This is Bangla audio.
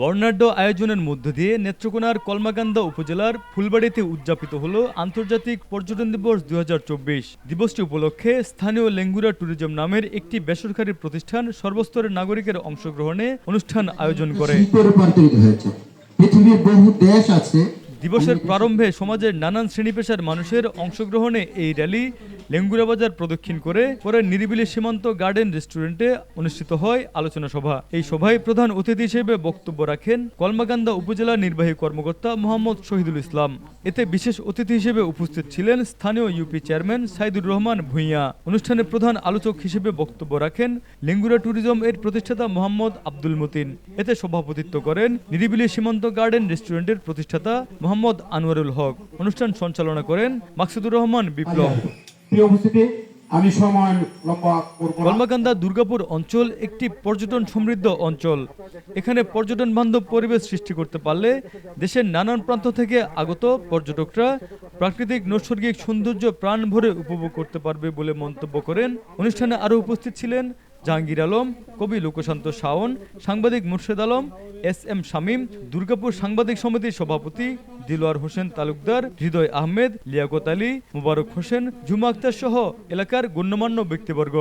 বর্ণাঢ্য আয়োজনের মধ্য দিয়ে নেত্রকোনার কলমাকান্দা উপজেলার ফুলবাড়িতে উদযাপিত হল আন্তর্জাতিক পর্যটন দিবস দু হাজার চব্বিশ। দিবসটি উপলক্ষে স্থানীয় লেঙ্গুরা ট্যুরিজম নামের একটি বেসরকারি প্রতিষ্ঠান সর্বস্তরের নাগরিকের অংশগ্রহণে অনুষ্ঠান আয়োজন করে। পৃথিবীর বহু দেশ আছে দিবসের প্রারম্ভে সমাজের নানান শ্রেণি পেশার মানুষের অংশগ্রহণে এই র্যালি লেঙ্গুরা বাজার প্রদক্ষিণ করে, পরে নিরিবিলি সীমান্ত গার্ডেন রেস্টুরেন্টে অনুষ্ঠিত হয় আলোচনা সভা। এই সভায় প্রধান অতিথি হিসেবে বক্তব্য রাখেন কলমাকান্দা উপজেলা নির্বাহী কর্মকর্তা মোহাম্মদ শহীদুল ইসলাম। এতে বিশেষ অতিথি হিসেবে উপস্থিত ছিলেন স্থানীয় ইউপি চেয়ারম্যান সাইদুর রহমান ভূঁইয়া। অনুষ্ঠানে প্রধান আলোচক হিসেবে বক্তব্য রাখেন লেঙ্গুরা ট্যুরিজম এর প্রতিষ্ঠাতা মোহাম্মদ আব্দুল মতিন। এতে সভাপতিত্ব করেন নিরিবিলি সীমান্ত গার্ডেন রেস্টুরেন্টের প্রতিষ্ঠাতা মোহাম্মদ আনোয়ারুল হক। অনুষ্ঠান সঞ্চালনা করেন মাকসুদুর রহমান বিপ্লব। প্রিয় উপস্থিতি আমি সময় লম্বা কলমাকান্দা দুর্গাপুর অঞ্চল একটি পর্যটন সমৃদ্ধ অঞ্চল। এখানে পর্যটন বান্ধব পরিবেশ সৃষ্টি করতে পারলে দেশের নানান প্রান্ত থেকে আগত পর্যটকরা প্রাকৃতিক নৈসর্গিক সৌন্দর্য প্রাণ ভরে উপভোগ করতে পারবে বলে মন্তব্য করেন। অনুষ্ঠানে আরও উপস্থিত ছিলেন জাহাঙ্গীর আলম, কবি লোকশান্ত শাওন, সাংবাদিক মুর্শেদ আলম, এস এম শামীম, দুর্গাপুর সাংবাদিক সমিতির সভাপতি দিলোয়ার হোসেন তালুকদার, হৃদয় আহমেদ, লিয়াকত আলী, মুবারক হোসেন, জুমা আক্তার সহ এলাকার গণ্যমান্য ব্যক্তিবর্গ।